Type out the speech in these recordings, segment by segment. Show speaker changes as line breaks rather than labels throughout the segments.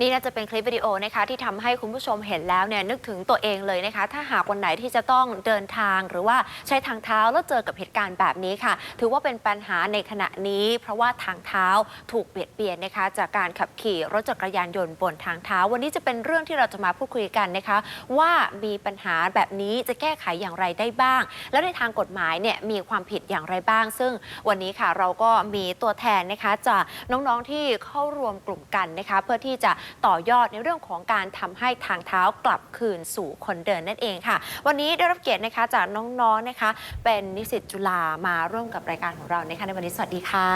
นี่น่าจะเป็นคลิปวิดีโอนะคะที่ทำให้คุณผู้ชมเห็นแล้วเนี่ยนึกถึงตัวเองเลยนะคะ ถ้าหากวันไหนที่จะต้องเดินทางหรือว่าใช้ทางเท้าแล้วเจอกับเหตุการณ์แบบนี้ค่ะ ถือว่าเป็นปัญหาในขณะนี้ เพราะว่าทางเท้าถูกเบียดเบียนนะคะ จากการขับขี่รถจักรยานยนต์บนทางเท้า วันนี้จะเป็นเรื่องที่เราจะมาพูดคุยกันนะคะ ว่ามีปัญหาแบบนี้จะแก้ไขอย่างไรได้บ้าง แล้วในทางกฎหมายเนี่ยมีความผิดอย่างไรบ้าง ซึ่งวันนี้ค่ะเราก็มีตัวแทนนะคะจากน้องๆที่เข้ารวมกลุ่มกันนะคะ เพื่อที่จะต่อยอดในเรื่องของการทำให้ทางเท้ากลับคืนสู่คนเดินนั่นเองค่ะ วันนี้ได้รับเกียรตินะคะจากน้องๆนะคะ เป็นนิสิตจุฬามาร่วมกับรายการของเรานะคะในวันนี้สวัสดีค่ะ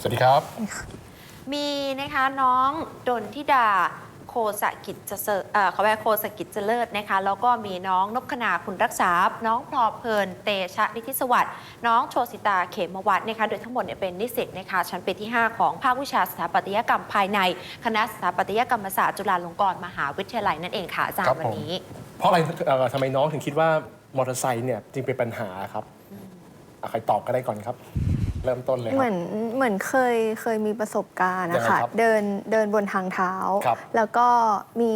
สวัสดีครับ
มีนะคะน้องดนทิดา โคสกิจเจเสเอ่อขอแปลโคสกิจเจริญนะคะ แล้วก็มีน้องนพคณาคุณรักษา น้องพลอเพลินเตชะนิติสวัสดิ์น้องโชสิตาเขมวัฒน์นะคะ โดยทั้งหมดเนี่ยเป็นนิสิตนะคะ ชั้นปีที่ 5 ของภาควิชาสถาปัตยกรรมภายใน คณะสถาปัตยกรรมศาสตร์จุฬาลงกรณ์มหาวิทยาลัยนั่นเองค่ะอาจาร
ครั
ย์
บ
วัน
ผม
นี้
เพราะอะไรเอ่อทำไมน้องถึงคิดว่ามอเตอร์ไซค์เนี่ยจึงเป็นปัญหาครับอะใครตอบก็ได้ก่อนครับ เริ่มต้นเลยค
เห
รั
มื
บ
อนเหมือนเคยเคยมีประสบการณ์
ยัง
นะ
ไง
คะ
ครับ
เดินเดินบนทางเท้า
ครับ
แล้วก็มี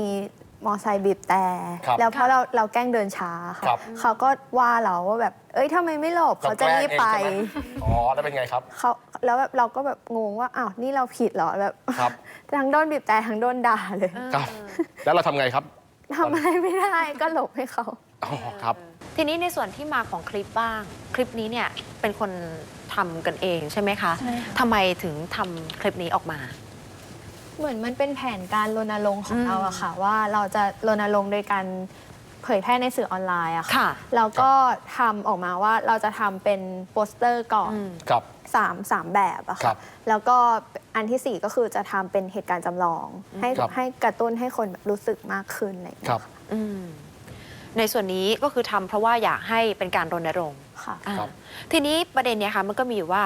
มอไซค์บีบแต่
ครับ
แล้วเพราะเราเราแกล้งเดินช้าค่ะ
ครับ
เขาก็ว่าเราว่าแบบ เอ้ยทำไมไม่หลบเขาจะรีบไป
เราแกล้งเองใช่ไหม อ๋อ แล้วเป็นไงครับ
เขาแล้วแบบเราก็แบบงงว่าอ้าวนี่เราผิดเหรอแบบ
ครับ
ทั้งโดนบีบแต่ทั้งโดนด่าเลย
ครับ แล้วเราทำไงครับ
ทำอะไรไม่ได้ก็หลบให้เขา
อ๋อครับ
ทีนี้ในส่วนที่มาของคลิปบ้าง คลิปนี้เนี่ยเป็นคน ทำกันเองใช่ไหมคะ
ใช่ค่ะ
ทำไมถึงทำคลิปนี้ออกมา
เหมือนมันเป็นแผนการรณรงค์ของ
อืม
เราอะค่ะ ว่าเราจะรณรงค์โดยการเผยแพร่ในสื่อออนไลน์อะค่ะ
ค่ะ
แล้วก็ทำออกมาว่าเราจะทำเป็นโปสเตอร์ก่อน
อืม
ครับ
สามสามแบบอะ
ครั
ค่ะ
บ
แล้วก็อันที่สี่ก็คือจะทำเป็นเหตุการณ์จำลอง ให้
ครับ
ให้กระตุ้นให้คนแบบรู้สึกมากขึ้นอะไรอย่าง
ค
เงี้
รับ
ย
อืมในส่วนนี้ก็คือทำเพราะว่าอยากให้เป็นการรณรงค์
ค่ะ
อ่า
ครับ
ทีนี้ประเด็นเนี้ยค่ะมันก็มีอยู่ว่า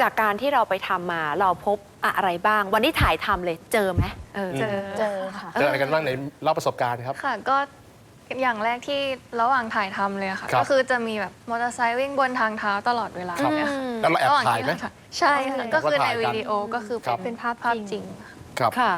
จากการที่เราไปทำมาเราพบอะไรบ้าง วันที่ถ่ายทำเลยเจอไหมเออ
อืม
เจอ
เจอค่ะ
เจออะไรกันบ้างในเล่าประสบการณ์ครับ
ค่ะก็อย่างแรกที่ระหว่างถ่ายทำเลยอะค่ะ
ครับ
ก็คือจะมีแบบมอเตอร์ไซค์วิ่งบนทางเท้าตลอดเวลา
ครับ
เนี่ยค่ะ
แล้วเราแอบ
ระหว่าง
ถ่ายไหม
ที่เรใช่ค่ะก็คือใน
ว่าถ่ายกัน
วิดีโอก็คือ
ครับ
เป็นภาพภาพจริงค่ะ
ครับ
ค่ะ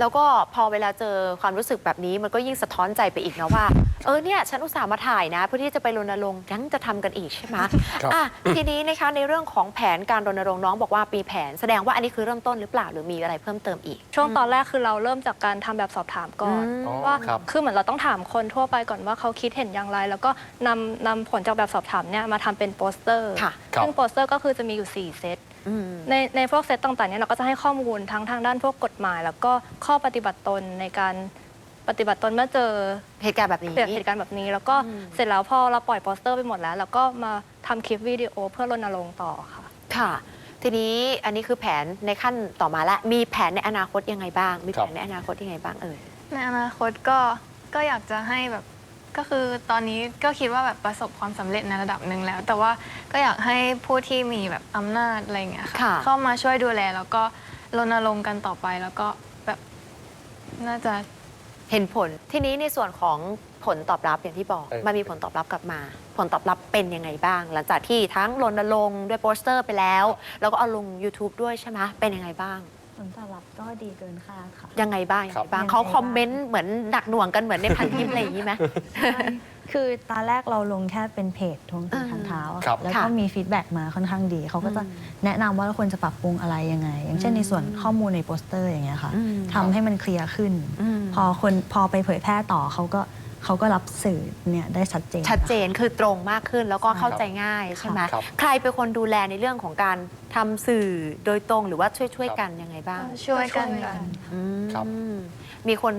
แล้วก็พอเวลาเจอความรู้สึกแบบนี้มันก็ยิ่งสะท้อนใจไปอีกนะว่า เออเนี่ยฉันอุตส่าห์มาถ่ายนะ เพื่อที่จะไปรณรงค์ยังจะทำกันอีกใช่ไหม
ครับ
อะทีนี้นะคะในเรื่องของแผนการรณรงค์น้องบอกว่าปีแผน แสดงว่าอันนี้คือเริ่มต้นหรือเปล่าหรือมีอะไรเพิ่มเติมอีก
ช่วงตอนแรกคือเราเริ่มจากการทำแบบสอบถามก่อน
อืม
อ๋อ
ว่า
ครับ
คือเหมือนเราต้องถามคนทั่วไปก่อนว่าเขาคิดเห็นอย่างไร แล้วก็นำนำผลจากแบบสอบถามเนี่ยมาทำเป็นโปสเตอร์
ค่ะ
ครับ
ซึ่งโปสเตอร์ก็คือจะมีอยู่ 4 เซต
อืม
ในในพวกเซตต่างๆเนี่ยเราก็จะให้ข้อมูลทั้งทางด้านพวกกฎหมาย แล้วก็ข้อปฏิบัติตนในการ ปฏิบัติตนเมื่อเจอ
เหตุการณ์แบบนี้
เกิดเหตุการณ์แบบนี้ แล้วก็
อืม
เสร็จแล้วพอเราปล่อยโปสเตอร์ไปหมดแล้ว แล้วก็มาทำคลิปวิดีโอเพื่อรณรงค์ต่อค่ะ
ค่ะ ทีนี้อันนี้คือแผนในขั้นต่อมาแล้วมีแผนในอนาคตยังไงบ้าง มี
ครั
แผ
บ
นในอนาคตยังไงบ้างเอ่ย
ในอนาคตก็ก็อยากจะให้แบบก็คือตอนนี้ก็คิดว่าแบบประสบความสำเร็จในระดับหนึ่งแล้ว แต่ว่าก็อยากให้ผู้ที่มีแบบอำนาจอะไรอย่างเงี้ย
ค่ะ
ค่ะเข้ามาช่วยดูแล แล้วก็รณรงค์กันต่อไปแล้วก็แบบน่าจะ
เห็นผลทีนี้ในส่วนของผลตอบรับอย่างที่บอก
เออ
มันมีผลตอบรับกลับมา ผลตอบรับเป็นยังไงบ้าง หลังจากที่ทั้งรณรงค์ด้วยโปสเตอร์ไปแล้ว แล้วก็เอาลง YouTube ด้วยใช่ไหมเป็นยังไงบ้าง
ผ ลตอบรับก็ดีเกินคาดค่ะ
ยังไงบ้างยัง
ครั
ไง
บ
บ้าง
ยังไง
เขาคอม
บ้าง
เมนต์เหมือนหนักหน่วงกันเหมือนในพันทิปอะไรอย่างนี้ไหม
คือตอนแรกเราลงแค่เป็นเพจทวงคืน
อ่า
ทางเท้าอะ
ครับ
แล้ว
ค่ะ
ก็มีฟีดแบ็กมาค่อนข้างดี เขาก็จะ
อืม
แนะนำว่าเราควรจะปรับปรุงอะไรยังไง อย่างเช่น
อืม
ในส่วนข้อมูลในโปสเตอร์อย่างเงี้ยค่ะ
อืม
ทำให้มันเคลียร์ขึ้น
อืม
พอคนพอไปเผยแพร่ต่อเขาก็ เขาก็รับสื่อเนี่ยได้ชัดเจน
ชัดเจนคือตรงมากขึ้นแล้วก็
ใช่
เข้าใจง่ายใช่ไหม
ครับ
ใครเป็นคนดูแลในเรื่องของการทำสื่อโดยตรงหรือว่าช่วยช่วยๆกันยังไงบ้าง
ช่วยกัน
ช่วยกัน
อืม
ครับ
มีคน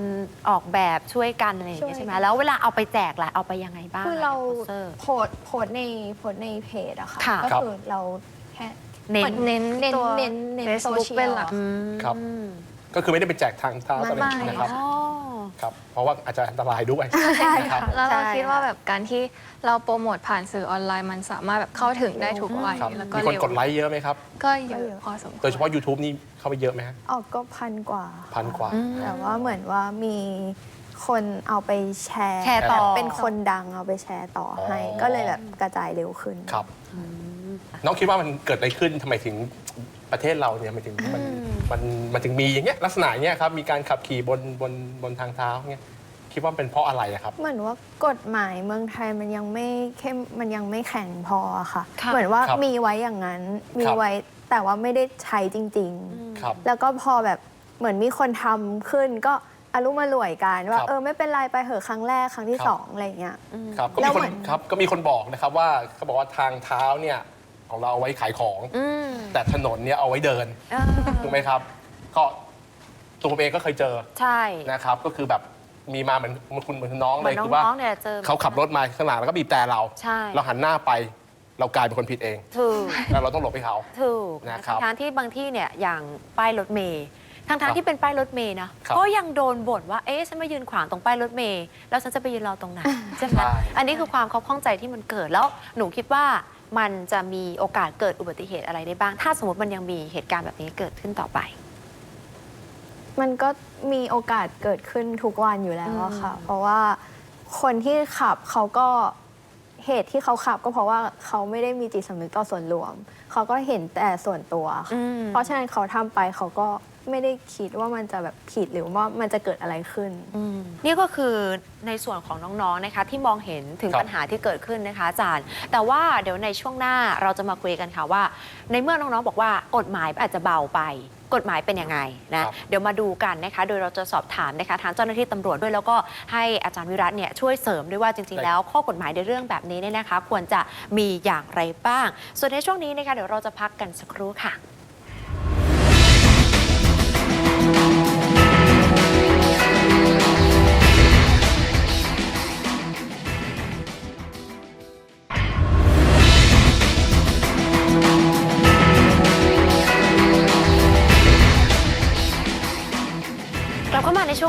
ออกแบบช่วยกันอะไรอย่างเงี้ย
ช่วย
ใช่ไหมแล้วเวลาเอาไปแจกล่ะเอาไปยังไงบ้าง
คือเรา
โปสเตอร์
โพสต์โพสต์ในโพสต์ในเพจอะค่ะ
ค่ะ
ก็
ครับ
คือเราแค่
เน้น
เน้น
เน้น
ตัว
เน้นเน้น
Facebook
โซเชียล
เป็นหลัก
อืม
ครับ ก็คือไม่ได้ไปแจกทางเท้าอะไร
ไม่
นะครับ
อ๋อ
ครับเพราะว่าอาจจะอันตรายด้วย
ใช่
ครั
ค่ะ
บ
แล้วเรา
ใช่
คิดว่า
ค่ะ
แบบการที่เราโปรโมทผ่านสื่อออนไลน์มันสามารถแบบเข้าถึงได้ทุกวัย
ครับ
แล้วก็
มีคน
เร็ว
กดไลค์เยอะไหมครับ
ก็เยอะพอสมควร
โดยเฉพาะ YouTube นี่เข้าไปเยอะไหมฮะ
ออกก็พันกว่า
พันกว่า
อืม
แต่ว่าเหมือนว่ามีคนเอาไปแชร์
แชร์ต่อ
เป็นคนดังเอาไปแชร์ต่อให้
อ๋อ
ก็เลยแบบกระจายเร็วขึ้น
ครับ น้องคิดว่ามันเกิดอะไรขึ้นทำไมถึงประเทศเราเนี่ยมันถึงมัน
อื ม
มันมันถึงมีอย่างเงี้ยลักษณะอย่างเงี้ยครับมีการขับขี่บนบนบนทางเท้าเงี้ยคิดว่าเป็นเพราะอะไรอะครับ
เหมือนว่ากฎหมายเมืองไทยมันยังไม่เข้มมันยังไม่แข็งพอค่ะ
ค่ะ
เหมือนว่า
ครับ
มีไว้อย่างนั้น มี
ครับ
ไว้แต่ว่าไม่ได้ใช้จริง
ครับ
ๆแล้วก็พอแบบเหมือนมีคนทำขึ้นก็อารมมารวยกันว่า
ครับ
เออไม่เป็นไรไปเหอะครั้งแรกครั้งที่
ครับ
สองอะไรอย่างเงี้ย
ครับก็
แล้
มี
ว
คน
เหมือน
ครับก็มีคนบอกนะครับว่าเขาบอกว่าทางเท้าเนี่ย ของเราเอาไว้ขายของ
อืม
แต่ถนนเนี่ยเอาไว้เดิน
เออ
ถูกไหมครับ ก็ตัวผมเองก็เคยเจอ
ใช่
นะครับ ก็คือแบบมีมาเหมือนเหมือนคุณเหมือนน้อง
เห
เล
มือน
ยคือว่า
น้องๆเนี่ยเจอ
เขาขับรถมาข้างหลังแล้วก็บีบแต่เรา
ใช่
เราหันหน้าไปเรากลายเป็นคนผิดเอง
ถูก
แล้วเราต้องหลบให้เขา
ถูก
นะครับ
ทางที่บางที่เนี่ยอย่างป้ายรถเมย์ทาง
ครั
ทาง
บ
ที่เป็นป้ายรถเมย์นะครับก็ยังโดนบ่นว่าเอ๊ะฉันมายืนขวางตรงป้ายรถเมย์แล้วฉันจะไปยืนรอตรงไหนใช่ไหม
ใช่
อันนี้คือความเขาข้องใจที่มันเกิดแล้วหนูคิดว่า มันจะมีโอกาสเกิดอุบัติเหตุอะไรได้บ้าง ถ้าสมมติมันยังมีเหตุการณ์แบบนี้เกิดขึ้นต่อไป
มันก็มีโอกาสเกิดขึ้นทุกวันอยู่แล้วอะค่ะ
อืม
เพราะว่าคนที่ขับเขาก็เหตุที่เขาขับก็เพราะว่าเขาไม่ได้มีจิตสำนึกต่อส่วนรวม เขาก็เห็นแต่ส่วนตัวค่ะ
อืม
เพราะฉะนั้นเขาทำไปเขาก็ ไม่ได้คิดว่ามันจะแบบผิดหรือว่ามันจะเกิดอะไรขึ้น
อืมนี่ก็คือในส่วนของน้องๆนะคะที่มองเห็นถึง
ครับ
ปัญหาที่เกิดขึ้นนะคะอาจารย์ แต่ว่าเดี๋ยวในช่วงหน้าเราจะมาคุยกันค่ะว่า ในเมื่อน้องๆบอกว่ากฎหมายอาจจะเบาไป กฎหมายเป็นยังไงนะครับ เดี๋ยวมาดูกันนะคะ โดยเราจะสอบถามนะคะทางเจ้าหน้าที่ตำรวจด้วยแล้วก็ให้อาจารย์วิรัตเนี่ยช่วยเสริมด้วยว่าจริงๆแล้ว ข้อกฎหมายในเรื่องแบบนี้เนี่ยนะคะ ควรจะมีอย่างไรบ้าง ส่วนในช่วงนี้นะคะเดี๋ยวเราจะพักกันสักครู่ค่ะ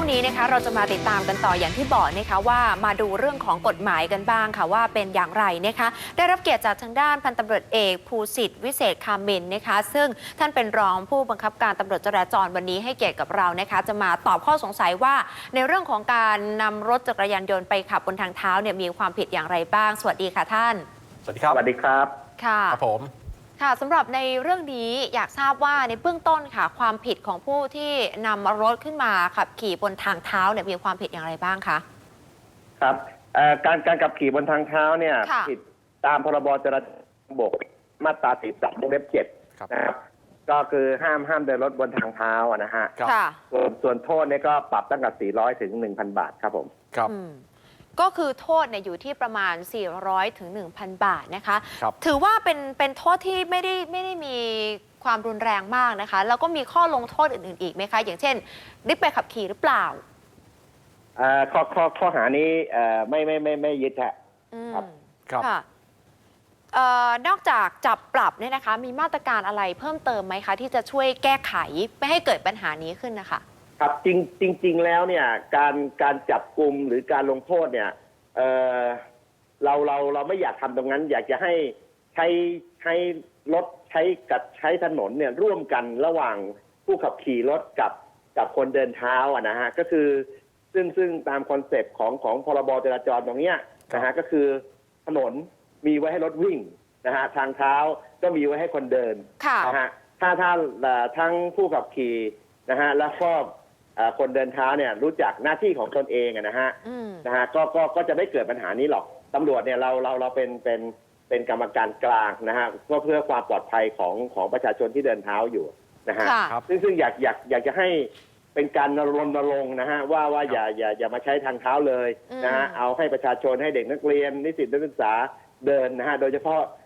วงนี้นะคะเราจะมาติดตามกันต่ออย่างที่บอกนะคะว่ามาดูเรื่องของกฎหมายกันบ้างค่ะว่าเป็นอย่างไรนะคะได้รับเกียรติจากทางด้านพันตำรวจเอกภูสิทธิ์วิเศษคามินนะคะซึ่งท่านเป็นรองผู้บังคับการตำรวจจราจรวันนี้ให้เกียรติกับเรานะคะจะมาตอบข้อสงสัยว่า ในเรื่องของการนำรถจักรยานยนต์ไปขับบนทางเท้าเนี่ยมีความผิดอย่างไรบ้าง สวัสดีค่ะท่าน
สวัสดีครับ
สวัสดีครับ
ค่ะ
ครับผม
ค่ะสำหรับในเรื่องนี้อยากทราบว่าในเบื้องต้นค่ะ ความผิดของผู้ที่นำรถขึ้นมาขับขี่บนทางเท้าเนี่ยมีความผิดอย่างไรบ้างคะ
ครับเอ่อการการขับขี่บนทางเท้าเนี่ย
ค่ะ
ผิดตามพรบจราจรทางบกมาตราสิบสามวงเล็บเจ็ด
ครับ
นะครับ ก็คือห้ามห้ามเดินรถบนทางเท้าอะนะฮะ
ครับ
ค่ะ
ส่วนส่วนโทษเนี่ยก็ปรับตั้งแต่400 ถึง 1,000 บาทครับผม
ครับ
อืม ก็คือโทษเนี่ยอยู่ที่ประมาณ 400ถึง1,000 บาทนะคะ
ครับ
ถือว่าเป็นเป็นโทษที่ไม่ได้ไม่ได้มีความรุนแรงมากนะคะ แล้วก็มีข้อลงโทษอื่น ๆ อีกไหมคะ อย่างเช่นได้ไปขับขี่หรือเปล่า
เอ่อข้อข้อข้อหานี้เอ่อไม่ไม่ไม่ไม่ยึดฮะ
อืม
ครับ
ครับ
ค่ะเอ่อนอกจากจับปรับเนี่ยนะคะ มีมาตรการอะไรเพิ่มเติมไหมคะ ที่จะช่วยแก้ไขไม่ให้เกิดปัญหานี้ขึ้นนะคะ
ครับจริงจริง ๆ แล้วเนี่ยการการจับกลุ่มหรือการลงโทษเนี่ยเอ่อเราเราเราไม่อยากทำตรงนั้น อยากจะให้ใช้ใช้รถใช้กับใช้ถนนเนี่ยร่วมกันระหว่างผู้ขับขี่รถกับกับคนเดินเท้าอะนะฮะก็คือซึ่งซึ่งตามคอนเซปต์ของของพรบจราจรตรงเนี้ยนะฮะก็คือถนนมีไว้ให้รถวิ่งนะฮะทางเท้าก็มีไว้ให้คนเดิน
ค่ะ
นะฮะถ้าถ้าเอ่อทั้งผู้ขับขี่นะฮะแล้วก็เอ่อ คนเดินเท้าเนี่ยรู้จักหน้าที่ของตนเองอะนะฮะ
อืม
นะฮะก็ก็ก็จะไม่เกิดปัญหานี้หรอกตำรวจเนี่ยเราเราเราเป็นเป็นเป็นกรรมการกลางนะฮะก็เพื่อความปลอดภัยของของประชาชนที่เดินเท้าอยู่นะฮะ
ค่ะ
ครับ
ซึ่งซึ่งอยากอยากอยากจะให้เป็นการรณรงค์นะฮะว่าว่าอย่าอย่าอย่ามาใช้ทางเท้าเลยนะฮะ
อืม
เอาให้ประชาชนให้เด็กนักเรียนนิสิตนักศึกษาเดินนะฮะโดยเฉพาะเอ่อ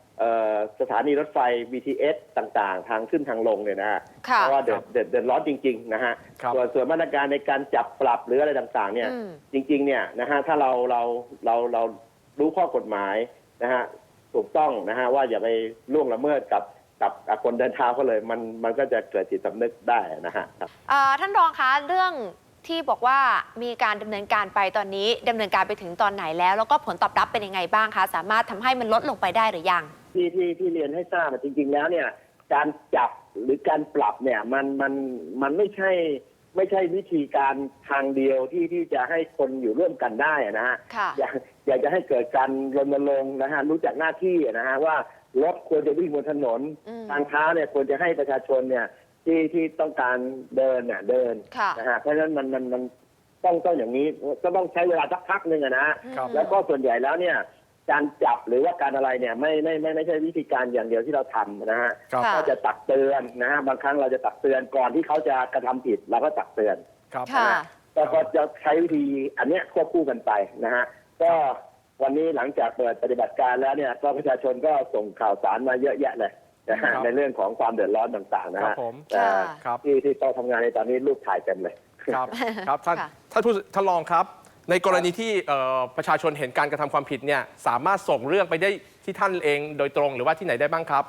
สถานีรถไฟ BTS ต่างๆ ทางขึ้นทางลงเนี่ยนะฮะ
ค่ะ
เพราะว่าเดือดเดือดเดือดร้อนจริงๆนะฮะ
ครับ
ส่วนส่วนมาตรการในการจับปรับหรืออะไรต่างๆ เนี่ย
อืม
จริงๆเนี่ยนะฮะถ้าเราเราเราเรารู้ข้อกฎหมายนะฮะถูกต้องนะฮะว่าอย่าไปล่วงละเมิดกับกับกับคนเดินเท้าเขาเลยมันมันก็จะเกิดจิตสำนึกได้นะฮะครับ
เอ่อท่านรองคะเรื่องที่บอกว่ามีการดำเนินการไปตอนนี้ดำเนินการไปถึงตอนไหนแล้ว แล้วก็ผลตอบรับเป็นยังไงบ้างคะ สามารถทำให้มันลดลงไปได้หรือยัง
ที่ที่ที่เรียนให้ทราบอะจริง ๆ แล้วเนี่ย การจับหรือการปรับเนี่ยมันมันมันไม่ใช่ไม่ใช่วิธีการทางเดียวที่ที่จะให้คนอยู่ร่วมกันได้อะนะฮะ
ค่ะ
อยากอยากจะให้เกิดการรณรงค์นะฮะรู้จักหน้าที่อะนะฮะว่ารถควรจะวิ่งบนถนน
อืม
ทางเท้าเนี่ยควรจะให้ประชาชนเนี่ยที่ที่ต้องการเดินเนี่ยเดิน
ค่ะ
นะฮะเพราะฉะนั้นมันมันมันต้องต้องอย่างนี้ก็ต้องใช้เวลาสักพักหนึ่งอะนะฮะ
ครับ
แล้วก็ส่วนใหญ่แล้วเนี่ย การจับหรือว่าการอะไรเนี่ยไม่ไม่ไม่ไม่ใช่วิธีการอย่างเดียวที่เราทำนะฮะ
ครับ
ค่ะ
ก็จะตักเตือนนะฮะบางครั้งเราจะตักเตือนก่อนที่เขาจะกระทำผิดเราก็ตักเตือน
ครับ
ค่ะ
ก็ก็จะใช้วิธีอันเนี้ยควบคู่กันไปนะฮะก็วันนี้หลังจากเปิดปฏิบัติการแล้วเนี่ยก็ประชาชนก็ส่งข่าวสารมาเยอะแยะเลยนะฮะ
ครับ
ในเรื่องของความเดือดร้อนต่างๆนะครับฮะ
ผม
แต่
ค่ะ
ครับ
ที่ที่ต้องทำงานในตอนนี้รูปถ่ายเต็มเลย
ครับ ครับท่าน
ค่ะ
ท่านผู้ท่านรองครับ ในกรณีที่เอ่อประชาชนเห็นการกระทำความผิดเนี่ยสามารถส่งเรื่องไปได้ที่ท่านเองโดยตรงหรือว่าที่ไหนได้บ้างครับ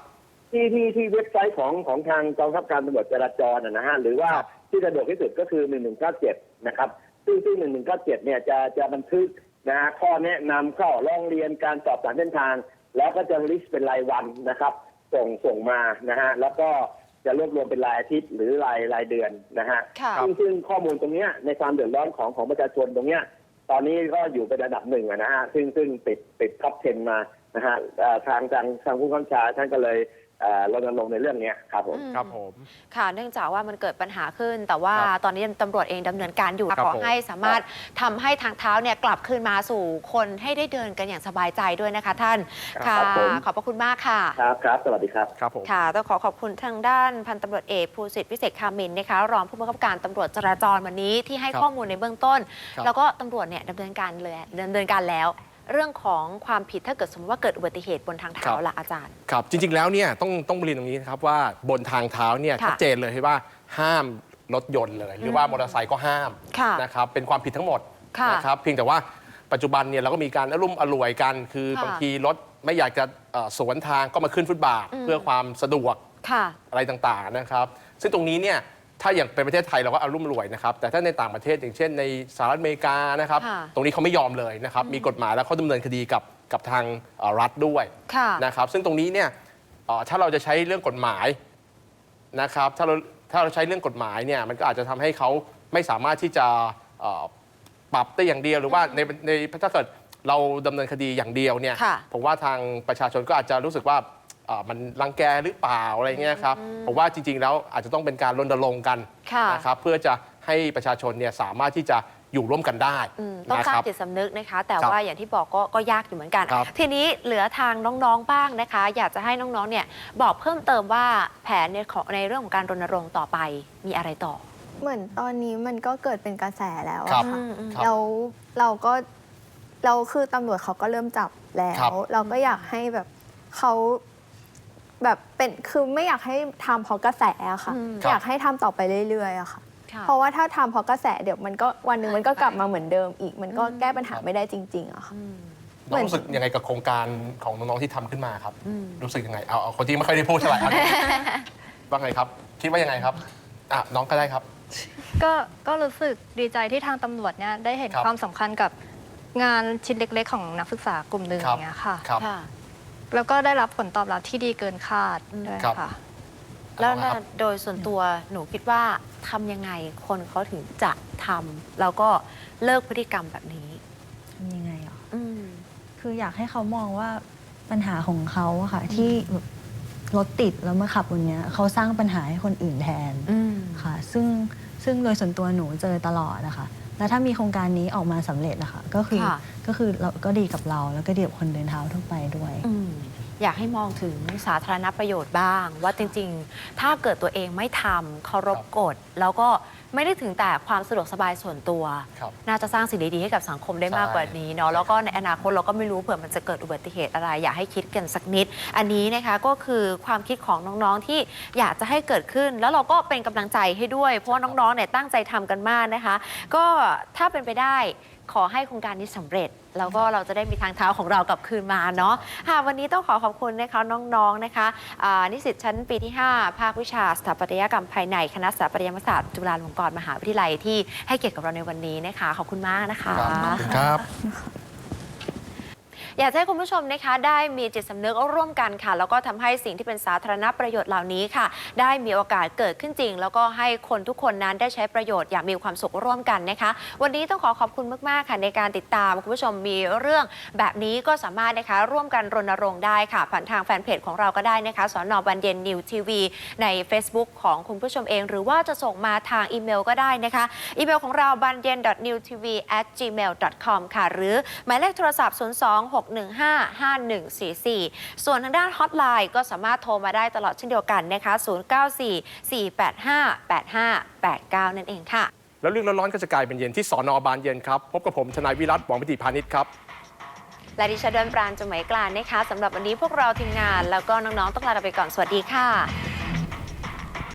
ที่ที่ที่เว็บไซต์ของของทางกองทัพการตำรวจจราจรนะฮะหรือว่า
ครับ
ที่สะดวกที่สุดก็คือ 1197 นะครับซึ่งซึ่ง1197 เนี่ยจะจะบันทึกนะฮะข้อแนะนำข้อร้องเรียนการสอบสารเส้นทาง แล้วก็จะลิสต์เป็นรายวันนะครับ ส่งส่งมานะฮะแล้วก็จะรวบรวมเป็นรายอาทิตย์หรือรายรายเดือนนะฮะ
ค่ะ
ซึ่งซึ่งข้อมูลตรงเนี้ยในความเดือดร้อนของของประชาชนตรงเนี้ย ตอนนี้ก็อยู่เป็นระดับหนึ่งนะฮะซึ่งซึ่งติดติดท็อป10มานะฮะทางทางทางผู้ข้าชารท่านก็เลย รณรงค์ในเรื่องเนี้ยครับผม
อืม
ครับผม
ค่ะ เนื่องจากว่ามันเกิดปัญหาขึ้น แต่ว่า
ครับ
ตอนนี้ตำรวจเองดำเนินการอยู่
ครับ
ขอ
ผม
ให้สามารถทำให้ทางเท้าเนี่ยกลับคืนมาสู่คนให้ได้เดินกันอย่างสบายใจด้วยนะคะท่านค่ะ
ครับผม
ขอบพระคุณมากค่ะ
ครับครับสวัสดีครับ
ครับผม
ค่ะต้องขอขอบคุณทางด้านพันตำรวจเอกภูสิทธิ์วิเศษคามินนะคะรองผู้บังคับการตำรวจจราจรวันนี้ที่ให้
ครับ
ข้อมูลในเบื้องต้น
ครับ
แล้วก็ตำรวจเนี่ยดำเนินการเลยดำเนินการแล้ว เรื่องของความผิดถ้าเกิดสมมติว่าเกิดอุบัติเหตุบนทางเท้าล่ะอาจารย์
ครับ จริง ๆ แล้วเนี่ยต้องต้องเรียนตรงนี้นะครับว่าบนทางเท้าเนี่ย
ค่ะ
ชัดเจนเลยว่าห้ามรถยนต์เลย หรือว่า
อืม
มอเตอร์ไซค์ก็ห้าม
ค่ะ
นะครับเป็นความผิดทั้งหมด
ค่ะ
นะครับเพียงแต่ว่าปัจจุบันเนี่ยเราก็มีการอรุ่มอร่วยกัน คือ
ค่ะ
บางทีรถไม่อยากจะเอ่อสวนทางก็มาขึ้นฟุตบาท
อืม
เพื่อความสะดวก
ค่ะ
อะไรต่างๆนะครับ ซึ่งตรงนี้เนี่ย ถ้าอย่างเป็นประเทศไทยเราก็อารุ่มรวยนะครับ แต่ถ้าในต่างประเทศอย่างเช่นในสหรัฐอเมริกานะครับ
ค่ะ
ตรงนี้เขาไม่ยอมเลยนะครับ มีกฎหมายแล้วเขาดำเนินคดีกับกับทางเอ่อรัฐด้วย
ค่ะ
นะครับ ซึ่งตรงนี้เนี่ยเอ่อถ้าเราจะใช้เรื่องกฎหมายนะครับ ถ้าเราถ้าเราใช้เรื่องกฎหมายเนี่ยมันก็อาจจะทำให้เขาไม่สามารถที่จะเอ่อปรับได้อย่างเดียวหรือว่าในในถ้าเกิดเราดำเนินคดีอย่างเดียวเนี่ย
ค่ะ
ผมว่าทางประชาชนก็อาจจะรู้สึกว่า เอ่อมันรังแกหรือเปล่าอะไรเงี้ยครับผมว่าจริง ๆ แล้วอาจจะต้องเป็นการรณรงค์กัน
ค่ะ
นะครับเพื่อจะให้ประชาชนเนี่ยสามารถที่จะอยู่ร่วมกันได้
อืมต้อง
นะ
สร้า
ค
ง
รับ
จิตสำนึกนะคะ แต่
ครับ
ว่าอย่างที่บอกก็ก็ยากอยู่เหมือนกัน
ครับ
ทีนี้เหลือทางน้องๆบ้างนะคะ อยากจะให้น้องๆเนี่ยบอกเพิ่มเติมว่าแผนในของในเรื่องของการรณรงค์ต่อไปมีอะไรต่อ
เหมือนตอนนี้มันก็เกิดเป็นกระแสแล้ว
ครั
อะ
บ
ค่ะ
อืมอืม
ครับ
แล้วเราก็เราคือตำรวจเขาก็เริ่มจับแล้
ครั
ว
บ
เราก็อยากให้แบบเขา แบบเป็นคือไม่อยากให้ทำเพราะกระแสอะค่ะ
อืม
อยากให้ทำต่อไปเรื่อยๆอะค่ะ
ค่ะ
เพราะว่าถ้าทำเพราะกระแสเดี๋ยวมันก็วันหนึ่งมันก็กลับมาเหมือนเดิมอีก มันก็แก้ปัญหาไม่ได้จริงๆอะค่ะ
อืม
น้องรู้สึกยังไงกับโครงการของน้องๆที่ทำขึ้นมาครับ
อืม
รู้สึกยังไงเอาเอาคนที่ไม่ค่อยได้พูดเท่าไหร่ครับ ว่าไงครับคิดว่ายังไงครับอะน้องก็ได้ครับ
ก็ก็รู้สึกดีใจที่ทางตำรวจเนี่ยได้เห็น
ครับ
ความสำคัญกับงานชิ้นเล็ก ๆ ของนักศึกษากลุ่มหนึ่ง
ครั
อบย่างเงี้ยค่ะ
ครับ
ค่ะ
แล้วก็ได้รับผลตอบรับที่ดีเกินคาดด้วย
ครับ
ค่ะ
แล้ว
เอาละครับ
โดยส่วนตัวหนูคิดว่าทำยังไงคนเขาถึงจะทำแล้วก็เลิกพฤติกรรมแบบนี้
ทำยังไงอะ
อืม
คืออยากให้เขามองว่าปัญหาของเขาอะค่ะ ที่แบบรถติดแล้วมาขับบนเนี้ยเขาสร้างปัญหาให้คนอื่นแทน
อืม
ค่ะ ซึ่งซึ่งโดยส่วนตัวหนูเจอตลอดนะคะ แล้วถ้ามีโครงการนี้ออกมาสำเร็จนะคะก็คือ
ค่ะ
ก็คือเราก็ดีกับเราแล้วก็ดีกับคนเดินเท้าทั่วไปด้วย
อืม อยากให้มองถึงสาธารณประโยชน์บ้าง ว่าจริงๆ ถ้าเกิดตัวเองไม่ทำเคารพกฎ แล้วก็ไม่ได้ถึงแต่ความสะดวกสบายส่วนตัว
ครับ
น่าจะสร้างสิ่งดีๆให้กับสังคมได้
ใช่
มากกว่านี้เนาะแล้วก็ในอนาคตเราก็ไม่รู้เผื่อมันจะเกิดอุบัติเหตุอะไร อยากให้คิดกันสักนิด อันนี้นะคะก็คือความคิดของน้องๆที่อยากจะให้เกิดขึ้น แล้วเราก็เป็นกำลังใจให้ด้วย เพราะว่าน้องๆเนี่ยตั้งใจทำกันมากนะคะ ก็ถ้าเป็นไปได้ ขอให้โครงการนี้สำเร็จ แล้วก็เราจะได้มีทางเท้าของเรากลับคืนมาเนาะค่ะวันนี้ต้องขอขอบคุณนะคะน้องๆนะคะอ่านิสิตชั้นปีที่ 5 ภาควิชาสถาปัตยกรรมภายในคณะสถาปัตยศาสตร์จุฬาลงกรณ์มหาวิทยาลัยที่ให้เกียรติกับเราในวันนี้นะคะขอบคุณมากนะคะ
ครับ อ
ยากให้คุณผู้ชมนะคะได้มีจิตสำนึกร่วมกันค่ะ แล้วก็ทำให้สิ่งที่เป็นสาธารณประโยชน์เหล่านี้ค่ะ ได้มีโอกาสเกิดขึ้นจริง แล้วก็ให้คนทุกคนนั้นได้ใช้ประโยชน์อย่างมีความสุขร่วมกันนะคะ วันนี้ต้องขอขอบคุณมากๆค่ะในการติดตามคุณผู้ชมมีเรื่องแบบนี้ก็สามารถนะคะร่วมกันรณรงค์ได้ค่ะ ผ่านทางแฟนเพจของเราก็ได้นะคะสอนอบันเย็นนิวทีวีใน Facebook ของคุณผู้ชมเอง หรือว่าจะส่งมาทางอีเมลก็ได้นะคะ อีเมลของเราบันเย็น newtv gmail com ค่ะ หรือหมายเลขโทรศัพท์ 026 026155144 ส่วนทางด้านฮอตไลน์ก็สามารถโทรมาได้ตลอดเช่นเดียวกันนะคะ 0944858589 นั่นเองค่ะ
แล้วเรื่องร้อนๆก็จะกลายเป็นเย็นที่สอนอบานเย็นครับ พบกับผมทนายวิรัตหวังพิธีพาณิชย์ครับ
และดิฉันเดินปราณจงไหมกลานนะคะสำหรับวันนี้พวกเราทีมงาน แล้วก็น้องๆต้องลาไปก่อนสวัสดีค่ะ